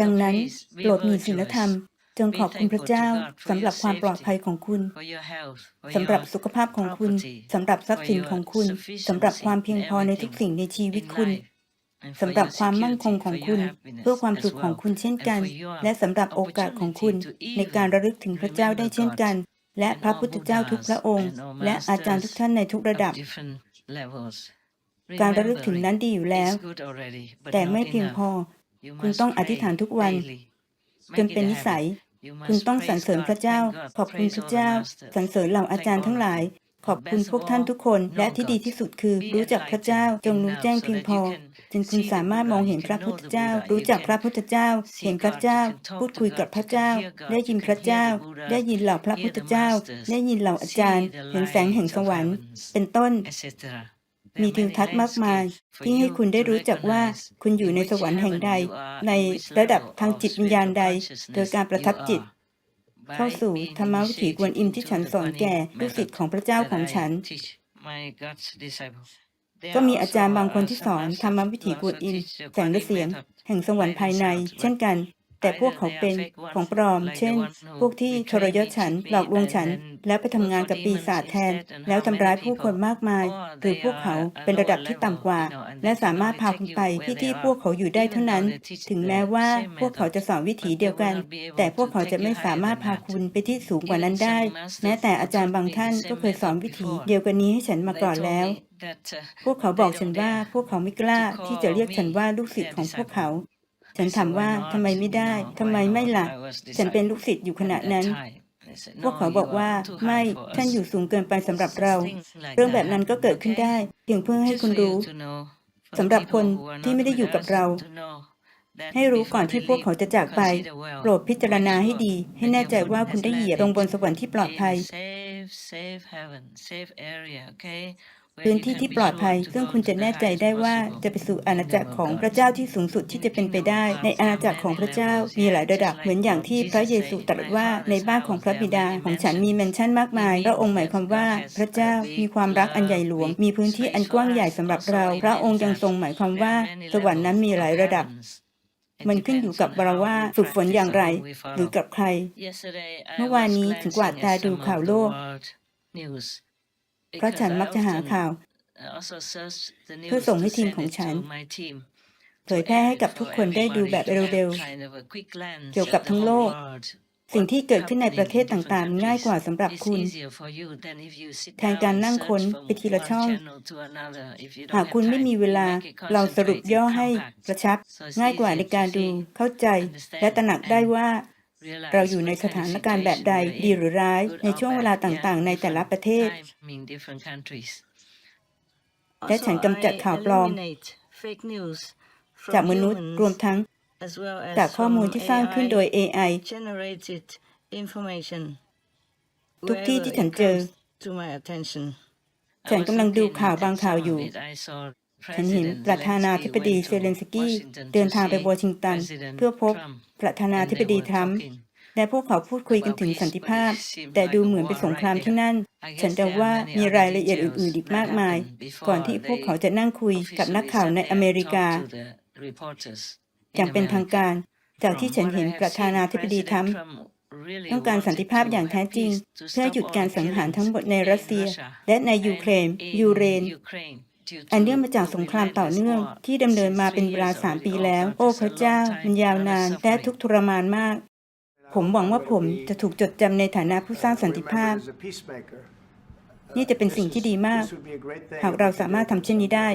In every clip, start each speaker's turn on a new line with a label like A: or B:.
A: ดังนั้นโปรดมีศีลธรรม จงขอบคุณพระเจ้าสำหรับความปลอดภัยของคุณสำหรับสุขภาพของคุณสำหรับทรัพย์สินของคุณสำหรับความเพียงพอในทุกสิ่งในชีวิตคุณสำหรับความมั่นคงของคุณ เพื่อความสุขของคุณเช่นกัน และสำหรับโอกาสของคุณ ในการระลึกถึงพระเจ้าได้เช่นกัน และพระพุทธเจ้าทุกพระองค์ และอาจารย์ทุกท่านในทุกระดับ การระลึกถึงนั้นดีอยู่แล้ว แต่ไม่เพียงพอ คุณต้องอธิษฐานทุกวัน จนเป็นนิสัย คุณต้องสรรเสริญพระเจ้า ขอบคุณพระเจ้าสรรเสริญเหล่าอาจารย์ทั้งหลาย ขอบคุณพวกท่านทุกคน และที่ดีที่สุดคือ รู้จักพระเจ้าจงรู้แจ้งเพียงพอจนคุณสามารถมองเห็นพระพุทธเจ้า รู้จักพระพุทธเจ้า เห็นพระเจ้า พูดคุยกับพระเจ้า ได้ยินพระเจ้า ได้ยินเหล่าพระพุทธเจ้า ได้ยินเหล่าอาจารย์ เห็นแสงแห่งสวรรค์ เป็นต้น มีทิวทัศน์มากมาย ที่ให้คุณได้รู้จักว่าคุณอยู่ในสวรรค์แห่งใด ในระดับทางจิตวิญญาณใด โดยการประทับจิต เข้าสู่ธรรมวิถีกวนอิมที่ฉันสอนแก่ลูกศิษย์ของพระเจ้าของฉัน ก็มีอาจารย์บางคนที่สอนธรรมวิถีกวนอิมแสงและเสียง แห่งสวรรค์ภายใน เช่นกัน แต่พวกเขาเป็นของปลอม เช่น พวกที่ทรยศฉันหลอกลวงฉัน แล้วไปทำงานกับปีศาจแทน แล้วทำร้ายผู้คนมากมาย หรือพวกเขาเป็นระดับที่ต่ำกว่า และสามารถพาคุณไปที่ที่พวกเขาอยู่ได้เท่านั้น ถึงแม้ว่าพวกเขาจะสอนวิถีเดียวกัน แต่พวกเขาจะไม่สามารถพาคุณไปที่สูงกว่านั้นได้ แม้แต่อาจารย์บางท่านก็เคยสอนวิถีเดียวกันนี้ให้ฉันมาก่อนแล้วพวกเขาบอกฉันว่าพวกเขาไม่กล้าที่จะเรียกฉันว่าลูกศิษย์ของพวกเขา ฉันถามว่าทำไมไม่ได้ทำไมไม่ล่ะ ฉันเป็นลูกศิษย์อยู่ขณะนั้น พวกเขาบอกว่าไม่ท่านอยู่สูงเกินไปสำหรับเรา เรื่องแบบนั้นก็เกิดขึ้นได้เพียงเพื่อให้คุณรู้สำหรับคนที่ไม่ได้อยู่กับเรา ให้รู้ก่อนที่พวกเขาจะจากไป โปรดพิจารณาให้ดี ให้แน่ใจว่าคุณได้เหยียบลงบนสวรรค์ที่ปลอดภัย พื้นที่ที่ปลอดภัย ซึ่งคุณจะแน่ใจได้ว่าจะไปสู่อาณาจักรของพระเจ้าที่สูงสุดที่จะเป็นไปได้ ในอาณาจักรของพระเจ้ามีหลายระดับเหมือนอย่างที่พระเยซูตรัสว่าในบ้านของพระบิดาของฉันมีแมนชั่นมากมาย พระองค์หมายความว่าพระเจ้ามีความรักอันใหญ่หลวง มีพื้นที่อันกว้างใหญ่สำหรับเรา พระองค์ยังทรงหมายความว่าสวรรค์นั้นมีหลายระดับมันขึ้นอยู่กับเราว่าฝึกฝนอย่างไร หรือกับใคร เมื่อวานนี้ถึงกวาดตาดูข่าวโลก เพราะฉันมักจะหาข่าว เพื่อส่งให้ทีมของฉัน เผยแพร่ให้กับทุกคนได้ดูแบบเร็วๆเกี่ยวกับทั้งโลก สิ่งที่เกิดขึ้นในประเทศต่างๆ ง่ายกว่าสำหรับคุณ แทนการนั่งค้นไปทีละช่อง หากคุณไม่มีเวลาเราสรุปย่อให้กระชับ ง่ายกว่าในการดูเข้าใจ และตระหนักได้ว่า เราอยู่ในสถานการณ์แบบใดดีหรือร้าย ในช่วงเวลาต่างๆ ในแต่ละประเทศ และฉันกำจัดข่าวปลอม จากมนุษย์รวมทั้ง จากข้อมูลที่สร้างขึ้นโดย AI ทุกที่ที่ฉันเจอ ฉันกำลังดูข่าวบางข่าวอยู่ ฉันเห็นประธานาธิบดีเซเลนสกี้เดินทางไปวอชิงตัน เพื่อพบประธานาธิบดีทรัมป์และพวกเขาพูดคุยกันถึงสันติภาพ แต่ดูเหมือนเป็นสงครามที่นั่น ฉันเดาว่ามีรายละเอียดอื่นๆอีกมากมาย ก่อนที่พวกเขาจะนั่งคุยกับนักข่าวในอเมริกา อย่างเป็นทางการ จากที่ฉันเห็นประธานาธิบดีทรัมป์ต้องการสันติภาพอย่างแท้จริง เพื่อหยุดการสังหารทั้งหมดในรัสเซีย และในยูเครนยูเรน อันเนื่องมาจากสงครามต่อเนื่องที่ดำเนินมาเป็นเวลาสามปีแล้ว โอ้พระเจ้ามันยาวนานและทุกทรมานมาก ผมหวังว่าผมจะถูกจดจำในฐานะผู้สร้างสันติภาพ นี่จะเป็นสิ่งที่ดีมาก หากเราสามารถทำเช่นนี้ได้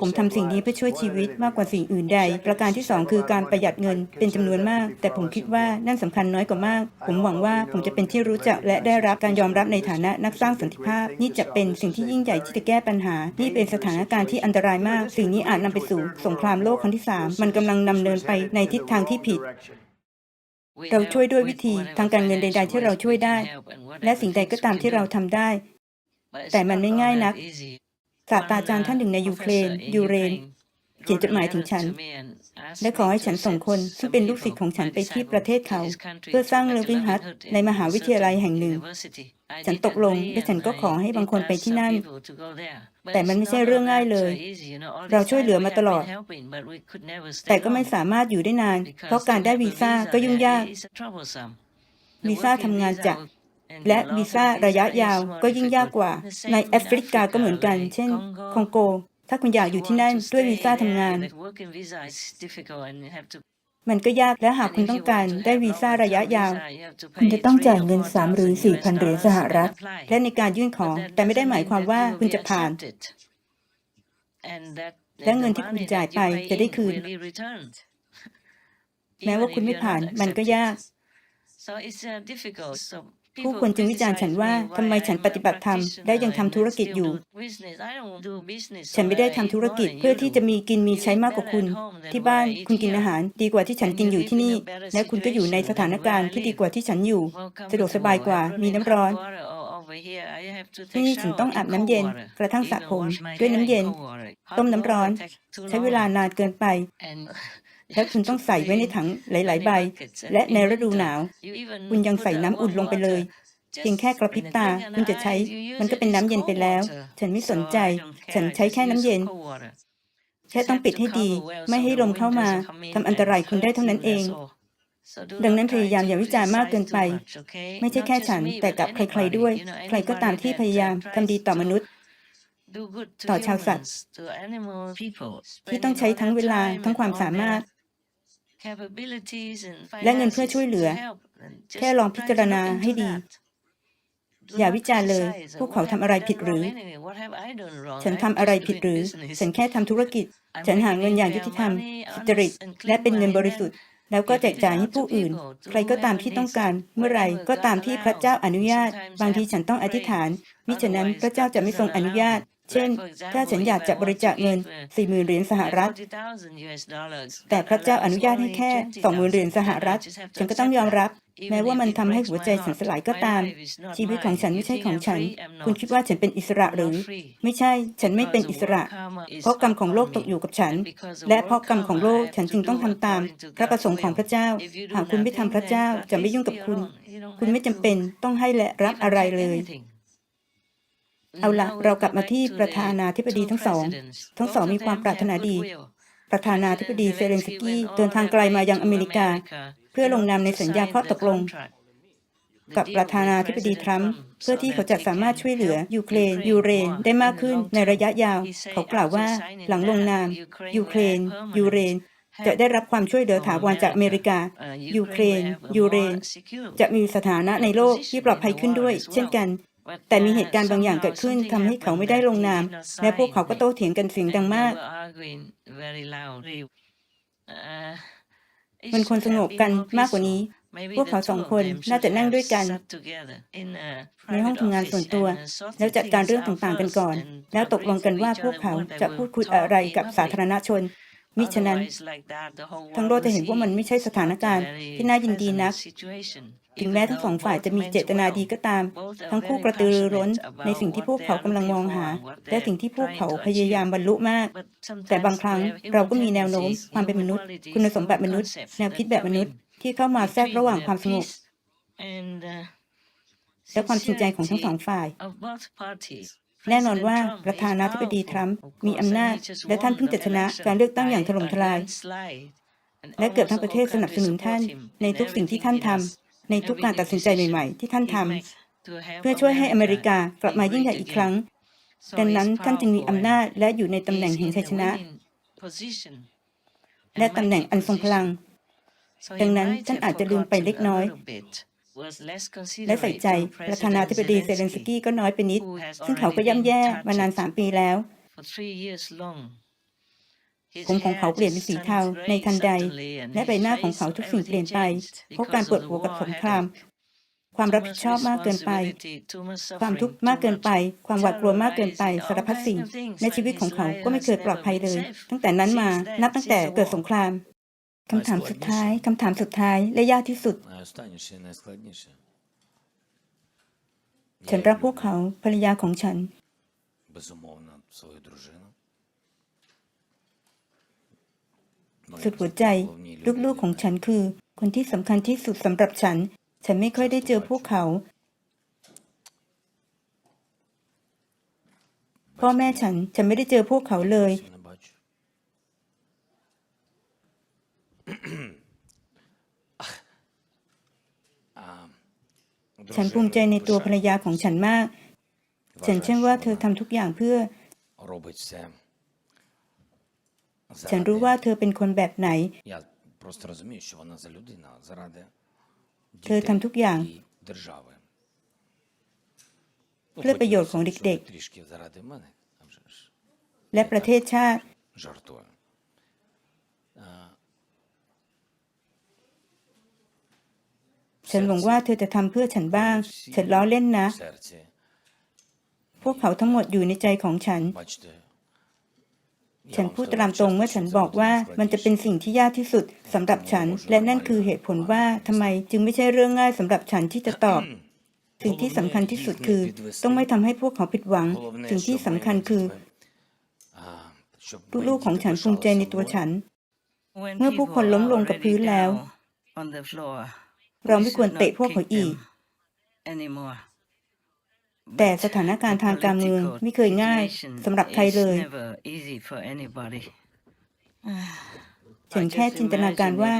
A: ผมทำสิ่งนี้เพื่อช่วยชีวิตมากกว่าสิ่งอื่นใด ประการที่สองคือการประหยัดเงินเป็นจำนวนมาก แต่ผมคิดว่านั่นสำคัญน้อยกว่ามาก ผมหวังว่าผมจะเป็นที่รู้จักและได้รับการยอมรับในฐานะนักสร้างสันติภาพ นี่จะเป็นสิ่งที่ยิ่งใหญ่ที่จะแก้ปัญหา นี่เป็นสถานการณ์ที่อันตรายมาก สิ่งนี้อาจนำไปสู่สงครามโลกครั้งที่สามมันกำลังนำเนินไปในทิศทางที่ผิดเราช่วยด้วยวิธีทางการเงินใด ๆ ที่เราช่วยได้ และสิ่งใดก็ตามที่เราทำได้ แต่มันไม่ง่ายนัก ศาสตราจารย์ท่านหนึ่งในยูเครน ยูเรน เขียนจดหมายถึงฉัน และขอให้ฉันส่งคน ซึ่งเป็นลูกศิษย์ของฉันไปที่ประเทศเขา เพื่อสร้าง Living Hut ในมหาวิทยาลัยแห่งหนึ่ง ฉันตกลงและฉันก็ขอให้บางคนไปที่นั่น แต่มันไม่ใช่เรื่องง่ายเลย เราช่วยเหลือมาตลอด แต่ก็ไม่สามารถอยู่ได้นาน เพราะการได้วีซ่าก็ยุ่งยากวีซ่าทำงานจาก และวีซ่าระยะยาวก็ยิ่งยากกว่า ในแอฟริกาก็เหมือนกัน เช่นคองโก ถ้าคุณอยากอยู่ที่นั่นด้วยวีซ่าทำงาน มันก็ยากและหากคุณต้องการได้วีซ่าระยะยาว คุณจะต้องจ่ายเงิน 3 หรือ 4,000เหรียญสหรัฐ และในการยื่นขอแต่ไม่ได้หมายความว่าคุณจะผ่าน และเงินที่คุณจ่ายไปจะได้คืน แม้ว่าคุณไม่ผ่านมันก็ยาก ผู้คนจึงวิจารณ์ฉันว่าทำไมฉันปฏิบัติธรรมและยังทำธุรกิจอยู่ ฉันไม่ได้ทำธุรกิจเพื่อที่จะมีกินมีใช้มากกว่าคุณ ที่บ้านคุณกินอาหาร ดีกว่าที่ฉันกินอยู่ที่นี่ และคุณก็อยู่ในสถานการณ์ที่ดีกว่าที่ฉันอยู่ สะดวกสบายกว่ามีน้ำร้อนที่นี่ฉันต้องอาบน้ำเย็น กระทั่งสระผมด้วยน้ำเย็น ต้มน้ำร้อน ใช้เวลานานเกินไป และคุณต้องใส่ไว้ในถังหลาย ๆ ใบ และในฤดูหนาว คุณยังใส่น้ำอุ่นลงไปเลยเพียงแค่กระพริบตาคุณจะใช้ มันก็เป็นน้ำเย็นไปแล้ว ฉันไม่สนใจ ฉันใช้แค่น้ำเย็น แค่ต้องปิดให้ดี ไม่ให้ลมเข้ามาทำอันตรายคุณได้เท่านั้นเอง ดังนั้นพยายามอย่าวิจารณ์มากเกินไป ไม่ใช่แค่ฉัน แต่กับใครๆด้วย ใครก็ตามที่พยายามทำดีต่อมนุษย์ต่อชาวสัตว์ ที่ต้องใช้ทั้งเวลาทั้งความสามารถ และเงินเพื่อช่วยเหลือ แค่ลองพิจารณาให้ดี อย่าวิจารณ์เลย พวกเขาทำอะไรผิดหรือ ฉันทำอะไรผิดหรือ ฉันแค่ทำธุรกิจ ฉันหาเงินอย่างยุติธรรมสุจริต และเป็นเงินบริสุทธิ์ แล้วก็แจกจ่ายให้ผู้อื่น ใครก็ตามที่ต้องการ เมื่อไหรก็ตามที่พระเจ้าอนุญาต บางทีฉันต้องอธิษฐานมิฉะนั้นพระเจ้าจะไม่ทรงอนุญาต เช่น ถ้าฉันอยากจะบริจาคเงิน 40,000 เหรียญสหรัฐ แต่พระเจ้าอนุญาตให้แค่ 20,000 เหรียญสหรัฐ ฉันก็ต้องยอมรับ แม้ว่ามันทำให้หัวใจฉันสลายก็ตาม ชีวิตของฉันไม่ใช่ของฉัน คุณคิดว่าฉันเป็นอิสระหรือ ไม่ใช่ ฉันไม่เป็นอิสระ เพราะกรรมของโลกตกอยู่กับฉัน และเพราะกรรมของโลกฉันจึงต้องทำตาม พระประสงค์ของพระเจ้า หากคุณไม่ทำพระเจ้าจะไม่ยุ่งกับคุณ คุณไม่จำเป็นต้องให้และรับอะไรเลย เอาละเรากลับมาที่ประธานาธิบดีทั้งสอง ทั้งสองมีความปรารถนาดี ประธานาธิบดีเซเลนสกี้เดินทางไกลมายังอเมริกา เพื่อลงนามในสัญญาข้อตกลง กับประธานาธิบดีทรัมป์เพื่อที่เขาจะสามารถช่วยเหลือยูเครนยูเรนได้มากขึ้นในระยะยาว เขากล่าวว่าหลังลงนามยูเครนยูเรนจะได้รับความช่วยเหลือถาวรจากอเมริกา ยูเครน ยูเรน จะมีสถานะในโลกที่ปลอดภัยขึ้นด้วย เช่นกัน แต่มีเหตุการณ์บางอย่างเกิดขึ้นทำให้เขาไม่ได้ลงนาม และพวกเขาก็โต้เถียงกันเสียงดังมาก มันควรสงบกันมากกว่านี้ พวกเขาสองคนน่าจะนั่งด้วยกัน ในห้องทำงานส่วนตัว แล้วจัดการเรื่องต่างๆกันก่อน แล้วตกลงกันว่าพวกเขาจะพูดคุยอะไรกับสาธารณชน มิฉะนั้นทั้งโลกจะเห็นว่ามันไม่ใช่สถานการณ์ที่น่ายินดีนัก ถึงแม้ทั้งสองฝ่ายจะมีเจตนาดีก็ตาม ทั้งคู่กระตือรือร้น ในสิ่งที่พวกเขากำลังมองหา และสิ่งที่พวกเขาพยายามบรรลุมาก แต่บางครั้งเราก็มีแนวโน้มความเป็นมนุษย์ คุณสมบัติมนุษย์ แนวคิดแบบมนุษย์ที่เข้ามาแทรกระหว่างความสงบและความจริงใจของทั้งสองฝ่าย แน่นอนว่าประธานาธิบดีทรัมป์มีอำนาจ และท่านเพิ่งจะชนะการเลือกตั้งอย่างถล่มทลาย และเกือบทั้งประเทศสนับสนุนท่าน ในทุกสิ่งที่ท่านทำในทุกการตัดสินใจใหม่ๆ ที่ท่านทำเพื่อช่วยให้อเมริกากลับมายิ่งใหญ่อีกครั้ง ดังนั้นท่านจึงมีอำนาจและอยู่ในตำแหน่งแห่งชัยชนะ และตำแหน่งอันทรงพลัง ดังนั้นท่านอาจจะลืมไปเล็กน้อย และใส่ใจประธานาธิบดีเซเลนสกี้ก็น้อยไปนิด ซึ่งเขาก็ย่ำแย่มานานสามปีแล้วผมของเขาเปลี่ยนเป็นสีเทาในทันใด และใบหน้าของเขาทุกสิ่งเปลี่ยนไปเพราะการปวดหัวกับสงคราม ความรับผิดชอบมากเกินไป ความทุกข์มากเกินไป ความหวาดกลัวมากเกินไปสารพัดสิ่งในชีวิตของเขาก็ไม่เคยปลอดภัยเลย ตั้งแต่นั้นมานับตั้งแต่เกิดสงคราม คำถามสุดท้ายคำถามสุดท้ายและยากที่สุดฉันรักพวกเขาภรรยาของฉัน สุดหัวใจลูกๆของฉันคือ คนที่สำคัญที่สุดสำหรับฉัน ฉันไม่ค่อยได้เจอพวกเขา พ่อแม่ฉัน ฉันไม่ได้เจอพวกเขาเลย ฉันภูมิใจในตัวภรรยาของฉันมาก ฉันเชื่อว่าเธอทำทุกอย่างเพื่อ ฉันรู้ว่าเธอเป็นคนแบบไหน เธอทำทุกอย่างเพื่อประโยชน์ของเด็กๆ และประเทศชาติ ฉันหวังว่าเธอจะทำเพื่อฉันบ้าง ฉันล้อเล่นนะ พวกเขาทั้งหมดอยู่ในใจของฉัน ฉันพูดตามตรงเมื่อฉันบอกว่ามันจะเป็นสิ่งที่ยากที่สุดสำหรับฉัน และนั่นคือเหตุผลว่าทำไมจึงไม่ใช่เรื่องง่ายสำหรับฉันที่จะตอบสิ่งที่สำคัญที่สุดคือ ต้องไม่ทำให้พวกเขาผิดหวัง สิ่งที่สำคัญคือลูกๆของฉันภูมิใจในตัวฉัน
B: เมื่อผู้คนล้มลงกับพื้นแล้ว
A: เราไม่ควรเตะพวกเขาอีก แต่สถานการณ์ทางการเมืองไม่เคยง่ายสำหรับใครเลยฉันแค่จินตนาการว่า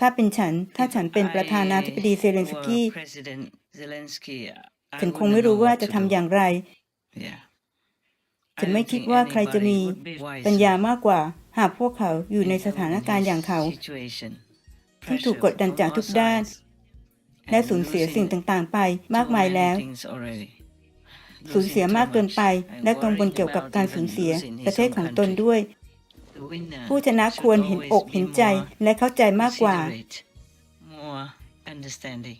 A: ถ้าเป็นฉัน ถ้าฉันเป็นประธานาธิบดีเซเลนสกี้ฉันคงไม่รู้ว่าจะทำอย่างไร ฉันไม่คิดว่าใครจะมีปัญญามากกว่า หากพวกเขาอยู่ในสถานการณ์อย่างเขาที่ถูกกดดันจากทุกด้าน และสูญเสียสิ่งต่างๆ ไปมากมายแล้ว สูญเสียมากเกินไป และกังวลเกี่ยวกับการสูญเสียประเทศของตนด้วย ผู้ชนะควรเห็นอกเห็นใจและเข้าใจมากกว่า
B: more understanding